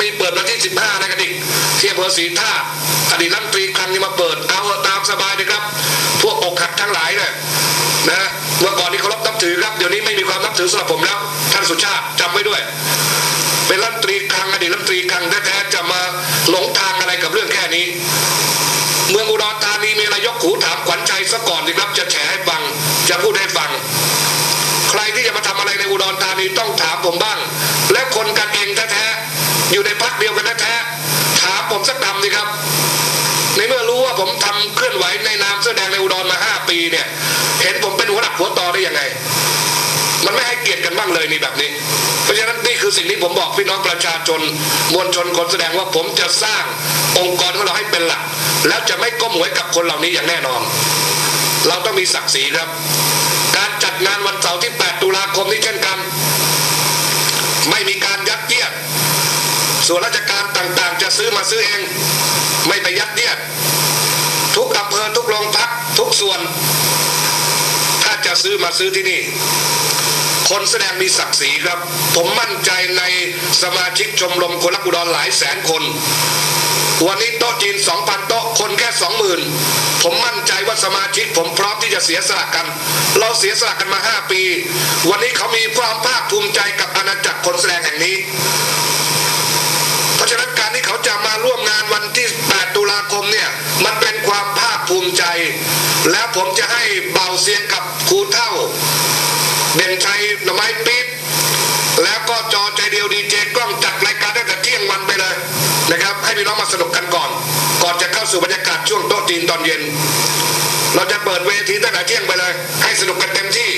มีเปิดวันที่ 15นะกันอีกที่อำเภอศรีท่าอดีตรัฐมนตรีครั้งนี้มาเปิดเอาตามสบายนะครับ พวกอกหักทั้งหลายเนี่ยนะเมื่อก่อนนี้เคารพนับถือครับเดี๋ยวนี้ไม่มีความนับถือสำหรับผมแล้วท่านสุชาติจำไว้ด้วย เป็นรัฐมนตรีคลังอดีตรัฐมนตรีคลังแท้ๆจะมาหลงทาง อยู่ในพักเดียวกันแท้ๆถามผมสักคำสิครับ ในเมื่อรู้ว่าผมทำเคลื่อนไหวในนามเสื้อแดงในอุดรมาห้าปีเนี่ย เห็นผมเป็นหัวหลักหัวต่อได้ยังไง มันไม่ให้เกียรติกันบ้างเลยนี่แบบนี้ เพราะฉะนั้นนี่คือสิ่งที่ผมบอกพี่น้องประชาชนมวลชนคนแสดงว่าผมจะสร้างองค์กรของเราให้เป็นหลัก แล้วจะไม่ก้มหวยกับคนเหล่านี้อย่างแน่นอน เราต้องมีศักดิ์ศรีครับ การจัดงานวันเสาร์ที่ 8 ตุลาคมนี้เช่นกัน ไม่มีการยัดเยียด ส่วนราชการต่างๆ จะซื้อมาซื้อเอง ไม่ไปยัดเยียด ทุกอำเภอทุกโรงพักทุกส่วน ถ้าจะซื้อมาซื้อที่นี่ คนแสดงมีศักดิ์ศรีครับ ผมมั่นใจในสมาชิกชมรมคนรักอุดรหลายแสนคน วันนี้โต๊ะจีน 2,000 โต๊ะคนแค่ 20,000 ผมมั่นใจว่าสมาชิกผมพร้อมที่จะเสียสละกัน เราเสียสละกันมา 5 ปี วันนี้เขามีความภาคภูมิใจกับอาณาจักรคนแสดงแห่งนี้ ที่ 8 ตุลาคมเนี่ย มันเป็นความภาคภูมิใจ แล้วผมจะให้เบาเสียงกับครูเท่า เด่นชัยนไม้ปี๊บแล้วก็จอใจเดียวดีเจกล้องจัดรายการตั้งแต่เที่ยงวันไปเลยนะครับ ให้พี่น้องมาสนุกกันก่อน ก่อนจะเข้าสู่บรรยากาศช่วงโต๊ะจีนตอนเย็น เราจะเปิดเวทีตั้งแต่เที่ยงไปเลย ให้สนุกกันเต็มที่